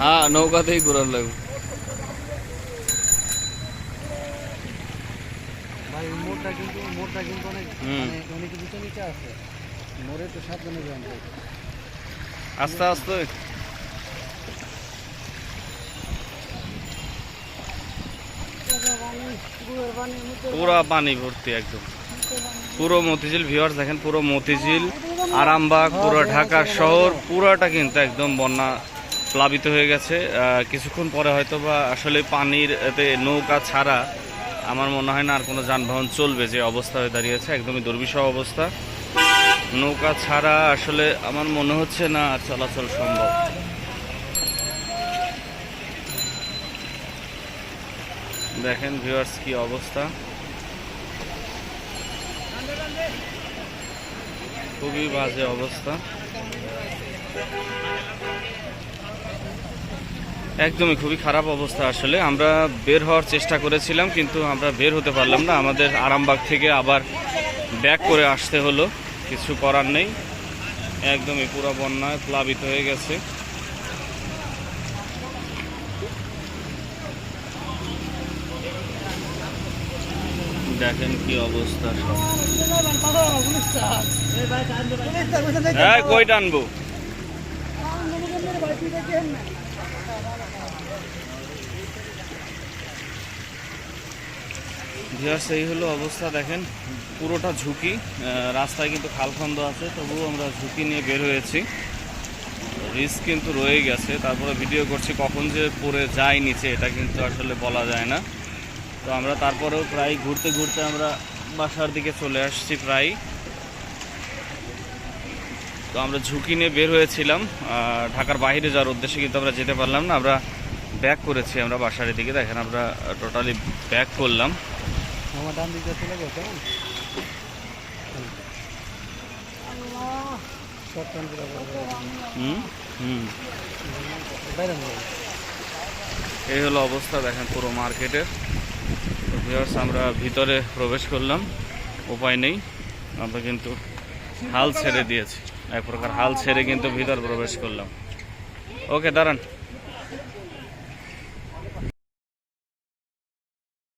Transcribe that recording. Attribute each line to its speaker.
Speaker 1: হ্যাঁ নৌকাতেই ঘোরার লাগবে।
Speaker 2: ভাই মোড়টা কিন্তু মোড়টা কিন্তু অনেক। মানে অনেক নিচে নিচে আছে। মোড়ে তো সাবধানে যান।
Speaker 1: আস্তে আস্তে। পুরো পানি ভর্তি একদম। পুরো মতিঝিল ভিউয়ার্স দেখেন, পুরো মতিঝিল, আরামবাগ, পুরো ঢাকা শহর, পুরোটা কিন্তু একদম বন্যা প্লাবিত হয়ে গেছে। কিছুক্ষণ পরে হয়তো বা আসলে পানির এতে নৌকা ছাড়া আমার মনে হয় না আর কোনো যানবাহন চলবে, যে অবস্থা হয়ে দাঁড়িয়েছে। একদমই দুর্বিষহ অবস্থা। নৌকা ছাড়া আসলে আমার মনে হচ্ছে না চলাচল সম্ভব। দেখেন ভিউয়ার্স কি অবস্থা। খুবই বাজে অবস্থা। একদমই খুবই খারাপ অবস্থা আসলে। আমরা বের হওয়ার চেষ্টা করেছিলাম, কিন্তু আমরা বের হতে পারলাম না। আমাদের আরামবাগ থেকে আবার ব্যাক করে আসতে হলো। কিছু করার নেই। একদমই পুরো বন্যায় প্লাবিত হয়ে গেছে। দেখেন কি অবস্থা সব। কই টানবো ভিউয়ার্স এই হলো অবস্থা, দেখেন, পুরোটা ঝুঁকি। রাস্তায় কিন্তু খালখন্দ আছে, তবুও আমরা ঝুঁকি নিয়ে বের হয়েছি। রিস্ক কিন্তু রয়ে গেছে, তারপরে ভিডিও করছি কখন যে পড়ে যায় নিচে, এটা কিন্তু আসলে বলা যায় না। তো আমরা তারপরেও প্রায় ঘুরতে ঘুরতে আমরা বাসার দিকে চলে আসছি প্রায়। তো আমরা ঝুঁকি নিয়ে বের হয়েছিলাম ঢাকার বাইরে যাওয়ার উদ্দেশ্যে কিন্তু আমরা যেতে পারলাম না, আমরা ব্যাক করেছি আমরা বাসার দিকে দেখেন আমরা টোটালি ব্যাক করলাম।
Speaker 2: ডান দিকে চলে গেছে কেমন?
Speaker 1: এই হলো অবস্থা দেখেন পুরো মার্কেটের ভিউয়ার্স আমরা ভিতরে প্রবেশ করলাম উপায় নেই। আমরা কিন্তু হাল ছেড়ে দিয়েছি। এক প্রকার হাল ছেড়ে কিন্তু ভিতর প্রবেশ করলাম। ওকে দাঁড়ান।